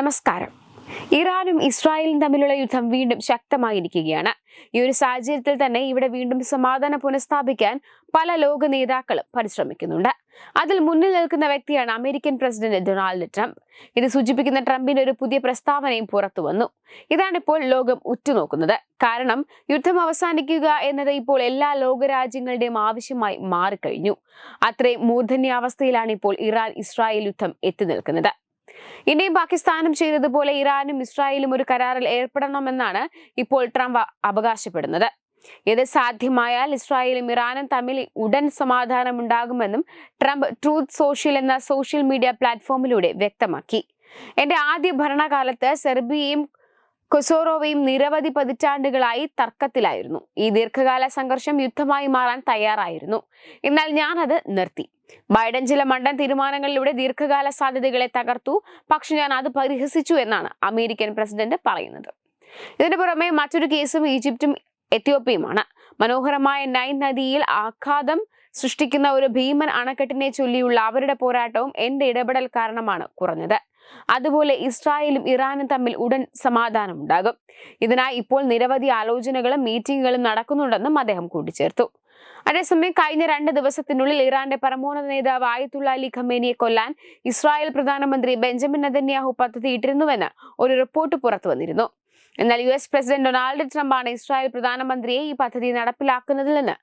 നമസ്കാരം. ഇറാനും ഇസ്രായേലും തമ്മിലുള്ള യുദ്ധം വീണ്ടും ശക്തമായിരിക്കുകയാണ്. ഈ ഒരു സാഹചര്യത്തിൽ തന്നെ ഇവിടെ വീണ്ടും സമാധാനം പുനഃസ്ഥാപിക്കാൻ പല ലോക നേതാക്കളും പരിശ്രമിക്കുന്നുണ്ട്. അതിൽ മുന്നിൽ നിൽക്കുന്ന വ്യക്തിയാണ് അമേരിക്കൻ പ്രസിഡന്റ് ഡൊണാൾഡ് ട്രംപ്. ഇത് സൂചിപ്പിക്കുന്ന ട്രംപിന്റെ ഒരു പുതിയ പ്രസ്താവനയും പുറത്തു വന്നു. ഇതാണ് ഇപ്പോൾ ലോകം ഉറ്റുനോക്കുന്നത്. കാരണം യുദ്ധം അവസാനിക്കുക എന്നത് ഇപ്പോൾ എല്ലാ ലോകരാജ്യങ്ങളുടെയും ആവശ്യമായി മാറിക്കഴിഞ്ഞു. അത്രയും മൂർധന്യാവസ്ഥയിലാണ് ഇപ്പോൾ ഇറാൻ ഇസ്രായേൽ യുദ്ധം എത്തി നിൽക്കുന്നത്. ഇന്ത്യയും പാകിസ്ഥാനും ചെയ്തതുപോലെ ഇറാനും ഇസ്രായേലും ഒരു കരാറിൽ ഏർപ്പെടണമെന്നാണ് ഇപ്പോൾ ട്രംപ് അവകാശപ്പെടുന്നത്. ഇത് സാധ്യമായാൽ ഇസ്രായേലും ഇറാനും തമ്മിൽ ഉടൻ സമാധാനം ഉണ്ടാകുമെന്നും ട്രംപ് ട്രൂത്ത് സോഷ്യൽ എന്ന സോഷ്യൽ മീഡിയ പ്ലാറ്റ്ഫോമിലൂടെ വ്യക്തമാക്കി. എന്റെ ആദ്യ ഭരണകാലത്ത് സെർബിയയും കൊസോറോവയും നിരവധി പതിറ്റാണ്ടുകളായി തർക്കത്തിലായിരുന്നു. ഈ ദീർഘകാല സംഘർഷം യുദ്ധമായി മാറാൻ തയ്യാറായിരുന്നു. എന്നാൽ ഞാൻ അത് നിർത്തി. ബൈഡൻ ചില മണ്ടൻ തീരുമാനങ്ങളിലൂടെ ദീർഘകാല സാധ്യതകളെ തകർത്തു. പക്ഷെ ഞാൻ അത് പരിഹസിച്ചു എന്നാണ് അമേരിക്കൻ പ്രസിഡന്റ് പറയുന്നത്. ഇതിനു പുറമെ മറ്റൊരു കേസും ഈജിപ്തും എത്യോപ്യയുമാണ്. മനോഹരമായ നൈൻ നദിയിൽ ആഘാതം സൃഷ്ടിക്കുന്ന ഒരു ഭീമൻ അണക്കെട്ടിനെ ചൊല്ലിയുള്ള അവരുടെ പോരാട്ടവും എന്റെ ഇടപെടൽ കാരണമാണ് കുറഞ്ഞത്. അതുപോലെ ഇസ്രായേലും ഇറാനും തമ്മിൽ ഉടൻ സമാധാനം ഉണ്ടാകും. ഇതിനായി ഇപ്പോൾ നിരവധി ആലോചനകളും മീറ്റിംഗുകളും നടക്കുന്നുണ്ടെന്നും അദ്ദേഹം കൂട്ടിച്ചേർത്തു. അതേസമയം കഴിഞ്ഞ രണ്ട് ദിവസത്തിനുള്ളിൽ ഇറാന്റെ പരമോന്നത നേതാവ് ആയത്തുള്ള അലി ഖമേനിയെ കൊല്ലാൻ ഇസ്രായേൽ പ്രധാനമന്ത്രി ബെഞ്ചമിൻ നെതന്യാഹു പദ്ധതിയിട്ടിരുന്നുവെന്ന് ഒരു റിപ്പോർട്ട് പുറത്തു വന്നിരുന്നു. എന്നാൽ യു എസ് പ്രസിഡന്റ് ഡൊണാൾഡ് ട്രംപാണ് ഇസ്രായേൽ പ്രധാനമന്ത്രിയെ ഈ പദ്ധതി നടപ്പിലാക്കുന്നതിൽ നിന്ന്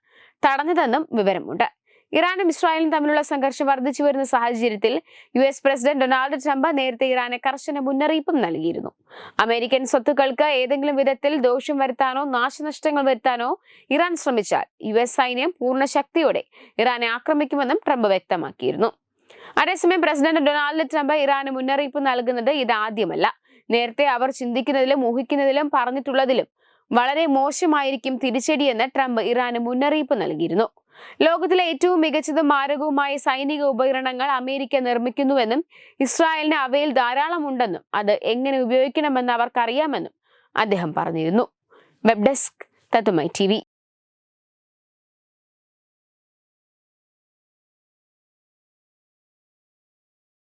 തടഞ്ഞതെന്നും വിവരമുണ്ട്. ഇറാനും ഇസ്രായേലും തമ്മിലുള്ള സംഘർഷം വർദ്ധിച്ചു വരുന്ന സാഹചര്യത്തിൽ U S president Donald Trump നേരത്തെ ഇറാന് കർശന മുന്നറിയിപ്പും നൽകിയിരുന്നു. അമേരിക്കൻ സ്വത്തുക്കൾക്ക് ഏതെങ്കിലും വിധത്തിൽ ദോഷം വരുത്താനോ നാശനഷ്ടങ്ങൾ വരുത്താനോ ഇറാൻ ശ്രമിച്ചാൽ യു എസ് സൈന്യം പൂർണ ശക്തിയോടെ ഇറാനെ ആക്രമിക്കുമെന്നും ട്രംപ് വ്യക്തമാക്കിയിരുന്നു. അതേസമയം പ്രസിഡന്റ് ഡൊണാൾഡ് ട്രംപ് ഇറാന് മുന്നറിയിപ്പ് നൽകുന്നത് ഇതാദ്യമല്ല. നേരത്തെ അവർ ചിന്തിക്കുന്നതിലും ഊഹിക്കുന്നതിലും പറഞ്ഞിട്ടുള്ളതിലും വളരെ മോശമായിരിക്കും തിരിച്ചടിയെന്ന് ട്രംപ് ഇറാന് മുന്നറിയിപ്പ് നൽകിയിരുന്നു. ലോകത്തിലെ ഏറ്റവും മികച്ചതും മാരകവുമായ സൈനിക ഉപകരണങ്ങൾ അമേരിക്ക നിർമ്മിക്കുന്നുവെന്നും ഇസ്രായേലിന് അവയിൽ ധാരാളം ഉണ്ടെന്നും അത് എങ്ങനെ ഉപയോഗിക്കണമെന്ന് അവർക്കറിയാമെന്നും അദ്ദേഹം പറഞ്ഞിരുന്നു. വെബ് ഡെസ്ക് തത്തുമൈ ടി